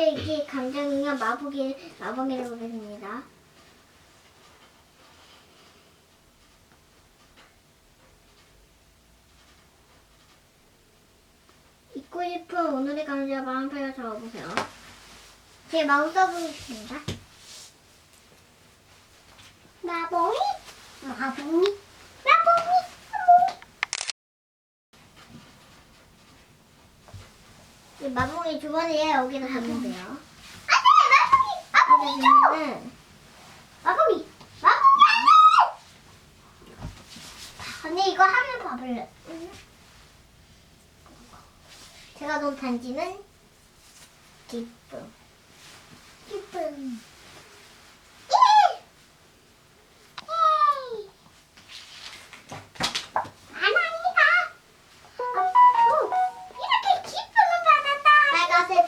이게 감정이요 마법이 마법이를 보겠습니다. 잊고 싶은 오늘의 감정 마음표를 적어보세요. 제 마음 써보겠습니다. 마봉이? 마봉이? 이 마봉이 주머니에 여기다 담으면 돼요. 안돼 마봉이 마봉이 줘. 마봉이 마봉이 안돼. 언니 이거 하면 봐볼래? 제가 놓은 단지는. 기쁨.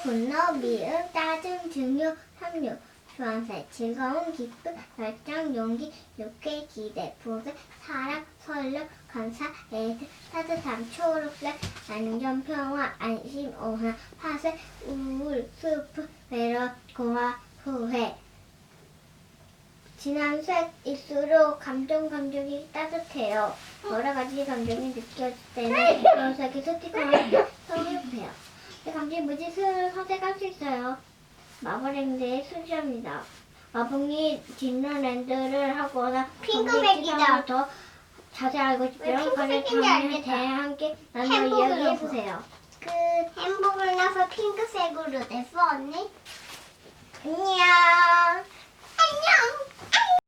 분노, 미움, 짜증, 증오, 삼류. 주황색 즐거움, 기쁨, 열정, 용기, 욕해, 기대, 보세, 사랑, 설렘, 감사, 애들, 따뜻함, 초록색, 안정, 평화, 안심, 오한, 파쇄, 우울, 슬픔, 외로움, 고화, 후회. 진한 색일수록 감정 감정이 따뜻해요. 여러 가지 감정이 느껴질 때는 그런 색이 스티커를 사용해요. 무지 수를 선택할 수 있어요. 마블랜드의 수지입니다. 마봉이 뒷런랜드를 하거나 핑크색이다. 더 자세히 알고 왜 싶으면 장면에 알겠다. 대해 함께 나눠 이야기해보세요. 그 햄버거를 나서 핑크색으로 냈어 언니? 안녕.